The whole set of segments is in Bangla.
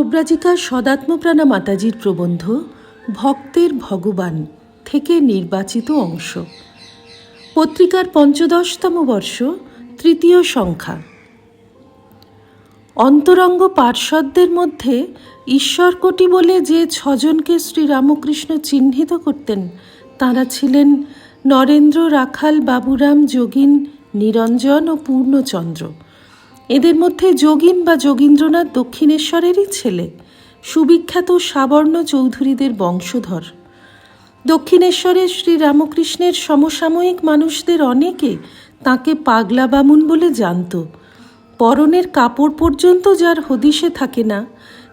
প্রব্রাজিকা সদাত্মপ্রাণা মাতাজির প্রবন্ধ, ভক্তের ভগবান থেকে নির্বাচিত অংশ। পত্রিকার পঞ্চদশতম বর্ষ, তৃতীয় সংখ্যা। অন্তরঙ্গ পার্ষদদের মধ্যে ঈশ্বরকোটি বলে যে ছজনকে শ্রীরামকৃষ্ণ চিহ্নিত করতেন, তাঁরা ছিলেন নরেন্দ্র রাখাল বাবুরাম যোগিন, নিরঞ্জন ও পূর্ণচন্দ্র। এদের মধ্যে যোগিন বা যোগীন্দ্রনাথ দক্ষিণেশ্বরেরই ছেলে। সুবিখ্যাত সাবর্ণ চৌধুরীদের বংশধর। দক্ষিণেশ্বরে শ্রীরামকৃষ্ণের সমসাময়িক মানুষদের অনেকে তাকে পাগলা বামুন বলে জানত। পরনের কাপড় পর্যন্ত যার হদিশে থাকে না,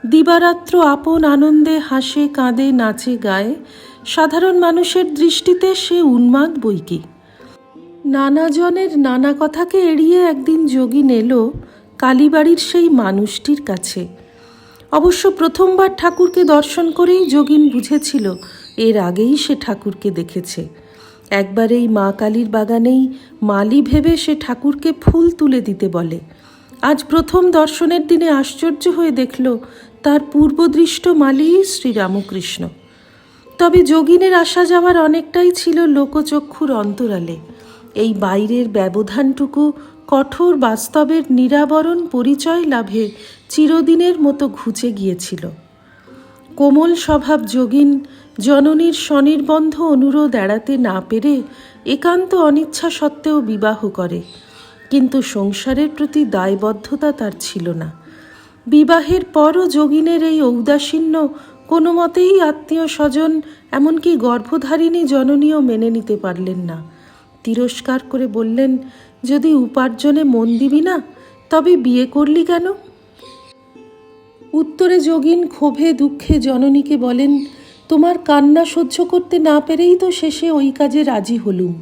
দিবারাত্র আপন আনন্দে হাসে, কাঁদে, নাচে, গায়ে, সাধারণ মানুষের দৃষ্টিতে সে উন্মাদ বইকি নানাজনের নানা কথাকে এড়িয়ে একদিন যোগিন এলো কালীবাড়ির সেই মানুষটির কাছে। অবশ্য প্রথমবার ঠাকুরকে দর্শন করেই যোগিন বুঝেছিল, এর আগেই সে ঠাকুরকে দেখেছে। একবার এই মা কালীর বাগানেই মালি ভেবে সে ঠাকুরকে ফুল তুলে দিতে বলে। আজ প্রথম দর্শনের দিনে আশ্চর্য হয়ে দেখল, তার পূর্বদৃষ্ট মালি শ্রীরামকৃষ্ণ। তবে যোগিনের আসা যাওয়ার অনেকটাই ছিল লোকচক্ষুর অন্তরালে। এই বাইরের ব্যবধানটুকু কঠোর বাস্তবের নিরাবরণ পরিচয় লাভে চিরদিনের মতো ঘুচে গিয়েছিল। কোমল স্বভাব যোগিন জননীর স্বনির্বন্ধ অনুরোধ এড়াতে না পেরে একান্ত অনিচ্ছা সত্ত্বেও বিবাহ করে, কিন্তু সংসারের প্রতি দায়বদ্ধতা তার ছিল না। বিবাহের পরও যোগিনের এই ঔদাসীন্য কোনো মতেই আত্মীয় স্বজন, এমনকি গর্ভধারিণী জননীও মেনে নিতে পারলেন না। তিরস্কার করে বললেন, যদি উপার্জনে মন দিবি না, তবে বিয়ে করলি কেন? উত্তরে যোগিন ক্ষোভে দুঃখে জননীকে বলেন, তোমার কান্না সহ্য করতে না পেরেই তো শেষে ওই কাজে রাজি হলুম।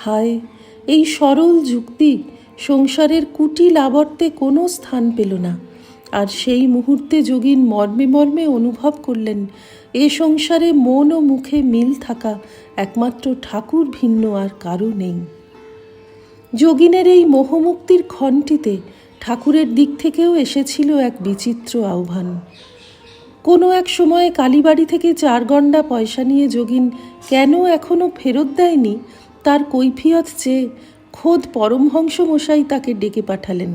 হায়, এই সরল যুক্তি সংসারের কুটিল আবর্তে কোনো স্থান পেল না। আর সেই মুহূর্তে যোগিন মর্মে মর্মে অনুভব করলেন, এ সংসারে মন ও মুখে মিল থাকা একমাত্র ঠাকুর ভিন্ন আর কারও নেই। যোগিনের এই মোহমুক্তির ক্ষণটিতে ঠাকুরের দিক থেকেও এসেছিল এক বিচিত্র আহ্বান। কোনো এক সময়ে কালীবাড়ি থেকে চার গণ্ডা পয়সা নিয়ে যোগিন কেন এখনও ফেরত দেয়নি, তার কৈফিয়ত চেয়ে খোদ পরমহংস মশাই তাকে ডেকে পাঠালেন।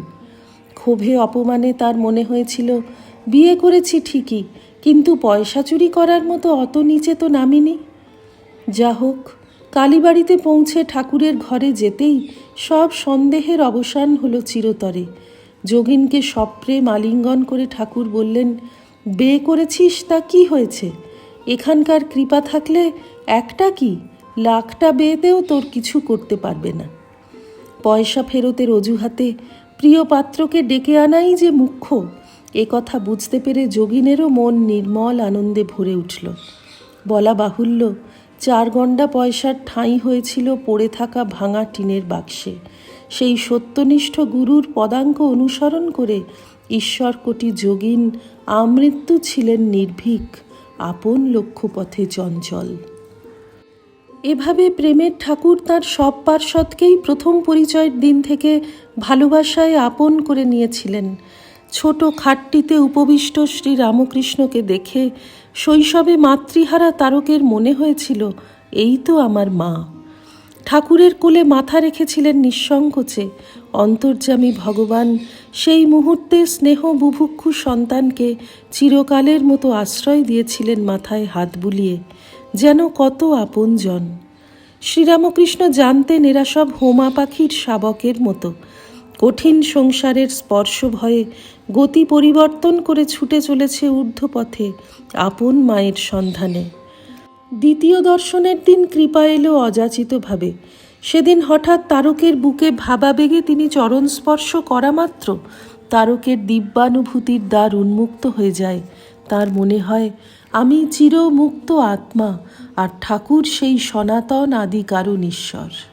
ক্ষোভে অপমানে তার মনে হয়েছিল, বিয়ে করেছি ঠিকই, কিন্তু পয়সা চুরি করার মতো অত নিচে তো নামিনি। যা হোক, কালীবাড়িতে পৌঁছে ঠাকুরের ঘরে যেতেই সব সন্দেহের অবসান হলো চিরতরে। যোগিনকে সপ্রেম আলিঙ্গন করে ঠাকুর বললেন, বে করেছিস তা কি হয়েছে? এখানকার কৃপা থাকলে একটা কি? লাখটা বেয়েতেও তোর কিছু করতে পারবে না। পয়সা ফেরতের অজুহাতে প্রিয় পাত্রকে ডেকে আনাই যে মুখ্য, এ কথা বুঝতে পেরে যোগিনেরও মন নির্মল আনন্দে ভরে উঠল। বলা বাহুল্য চার গণ্ডা পয়সার ঠাঁই হয়েছিল পড়ে থাকা ভাঙা টিনের বাক্সে। সেই সত্যনিষ্ঠ গুরুর পদাঙ্ক অনুসরণ করে ঈশ্বর কোটি যোগিন আমৃত্যু ছিলেন নির্ভীক, আপন লক্ষ্যপথে চঞ্চল। এভাবে প্রেমের ঠাকুর তার সব পার্শ্বদকেই প্রথম পরিচয়ের দিন থেকে ভালোবাসায় আপন করে নিয়েছিলেন। ছোট খাটটিতে উপবিষ্ট শ্রী রামকৃষ্ণকে দেখে শৈশবে মাতৃহারা তারকের মনে হয়েছিল, এই তো আমার মা। ঠাকুরের কোলে মাথা রেখেছিলেন নিঃসংকোচে অন্তর্যামী ভগবান সেই মুহূর্তে স্নেহ বুভুক্ষু সন্তানকে চিরকালের মতো আশ্রয় দিয়েছিলেন মাথায় হাত বুলিয়ে, যেন কত আপনজন। শ্রীরামকৃষ্ণ জানতেন এরা সব হোমা পাখির শাবকের মতো। কঠিন সংসারের স্পর্শ ভয়ে গতি পরিবর্তন করে ছুটে চলেছে ঊর্ধ্বপথে আপন মায়ের সন্ধানে। দ্বিতীয় দর্শনের দিন কৃপা এলো অযাচিতভাবে। সেদিন হঠাৎ তারকের বুকে ভাবাবেগে তিনি চরণ স্পর্শ করা মাত্র। তারকের দিব্যানুভূতির দ্বার উন্মুক্ত হয়ে যায়। তার মনে হয়, আমি চিরমুক্ত আত্মা আর ঠাকুর সেই সনাতন আদি কারণ ঈশ্বর।